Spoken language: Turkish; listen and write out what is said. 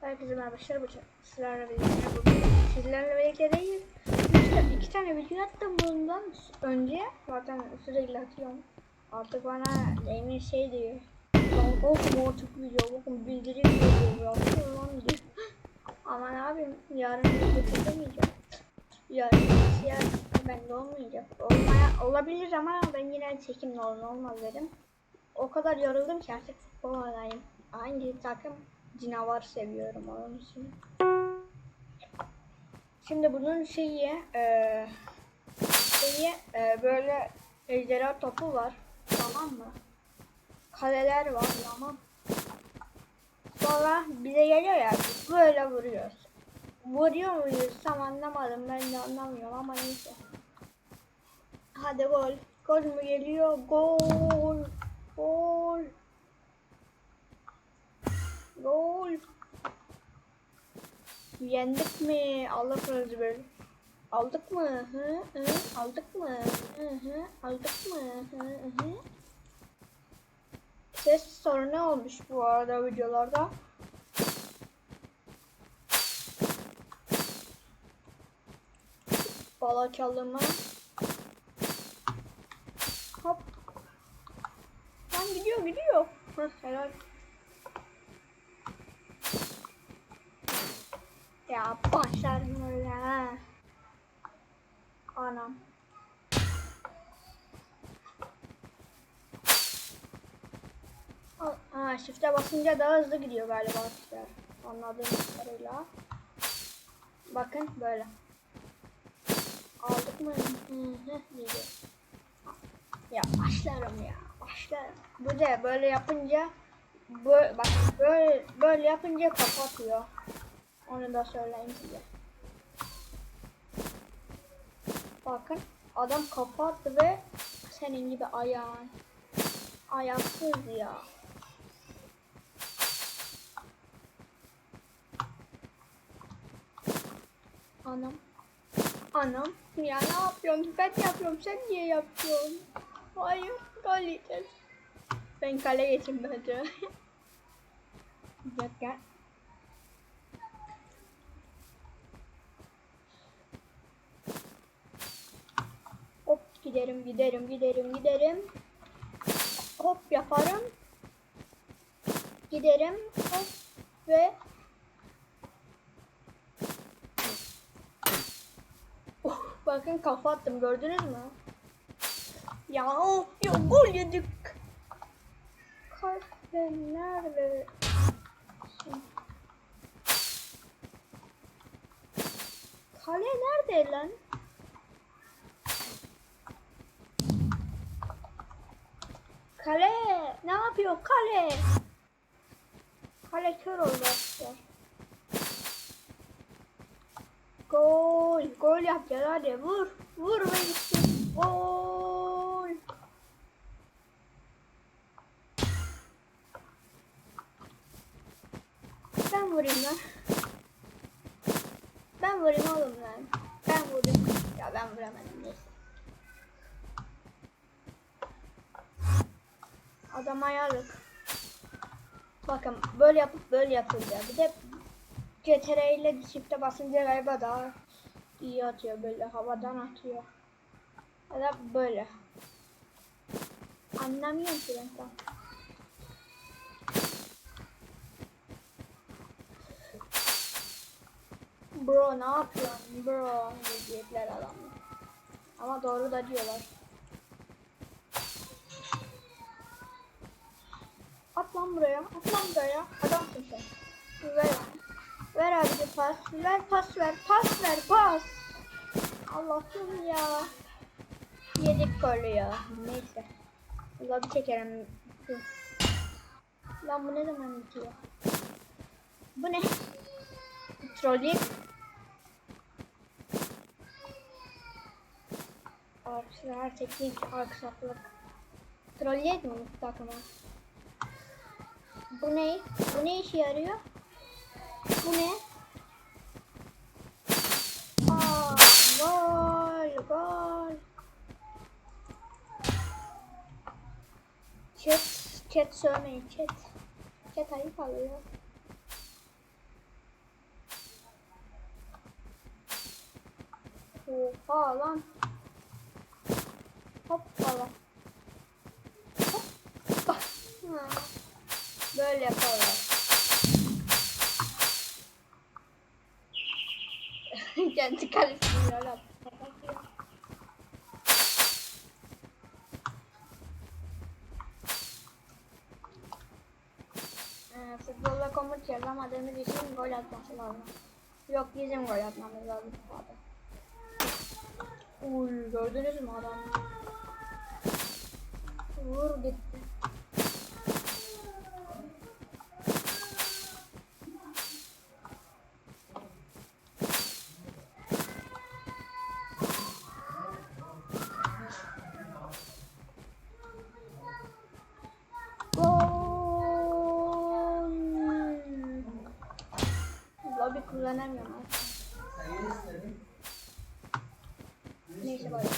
Herkese merhaba. Şöyle bıçak. Sizlerle birlikte. Sizlerle birlikte değil. İşte iki tane video attım bundan önce. Zaten sürekli atıyorum. Artık bana Emin şey diyor. Of mu artık video. Bakın bildiri geliyor. Yapsın lan diyor. Ama ne yapayım? Yarın video çekemeyeceğim. Yarın yarın ben de olmayacak. Olmaya, olabilir ama ben yine çekimli olun olmaz dedim. O kadar yoruldum ki artık futbol oynayayım. Hangi takım canavar seviyorum onun için. Şimdi bunun şeyi eee şeyi eee, böyle ejderha topu var. Tamam mı? Kaleler var tamam. Sonra bize geliyor ya böyle vuruyoruz. Vuruyor muyuz? Tam anlamadım ben de anlamıyorum ama neyse. Hadi gol. Gol mü geliyor? Gol. Gol. Yendik mi? Alırız böyle. Aldık mı? Hı hı. Aldık mı? Hı hı. Aldık mı? Hı hı. Ses sorunu olmuş bu arada videolarda. Bala çalımı. Hop. Lan gidiyor gidiyor. Hı, helal. Ya başlarım öyle ha. Anam. Ha shift'e basınca daha hızlı gidiyor galiba arkadaşlar. Anladığım kadarıyla. Bakın böyle. Aldık mı? Hı hı. Ya başlarım ya. Başlarım. Bu da böyle yapınca böyle, bak böyle böyle yapınca kapatıyor. Onu da söyleyeyim size. Bakın adam kapattı ve senin gibi ayağın. Ayaksız ya. Anam. Anam. Ya ne yapıyorsun? Ben yapıyorum. Sen niye yapıyorsun? Hayır. Gol yiyeceğiz. Ben kale geçeyim bence. Bir dakika. Hop giderim giderim giderim giderim. Hop yaparım. Giderim hop ve Oh, bakın kafa attım gördünüz mü? Ya ya gol yedik. Kale nerede? Kale nerede lan? Kale ne yapıyor kale? Kale kör oldu arkadaşlar. Gol, gol yapacağız hadi vur, vur ve gitsin. Gol. Ben vurayım lan. Ben vurayım oğlum lan. Ben vurayım. Ya ben vuramadım neyse. Adam ayarlık. Bakın böyle yapıp böyle yapılıyor. Bir de CTRL ile shift'e basınca galiba daha iyi atıyor böyle havadan atıyor. Ya da böyle. Anlamıyorum ki ben tam. Bro ne yapıyorsun bro diyecekler adamlar. Ama doğru da diyorlar. At lan buraya, at lan buraya. Adamsın sen. Ver. Ver abi de pas. Ver pas ver, pas ver, pas. Allah'ım ya. Yedik golü ya. Neyse. Ulan bir çekerim. Lan bu ne zaman bitiyor? Bu ne? Trolley. Arkadaşlar teknik aksaklık. Trolley mi bu takıma? Bu ne? Bu ne işe yarıyor? Bu ne? Aa, gol gol. Chat, chat sövmeyin chat. Chat ayıp alıyor. Oha lan. Hoppala. Hoppa. Ah. Ha. Böyle yaparlar. Kendi kalesini attı. Ee, futbolla komut yazamadığımız için gol atması lazım. Yok bizim gol atmamız lazım. Hadi. Uy gördünüz mü adam? Vur gitti. Kullanamıyorum artık. Neyse böyle.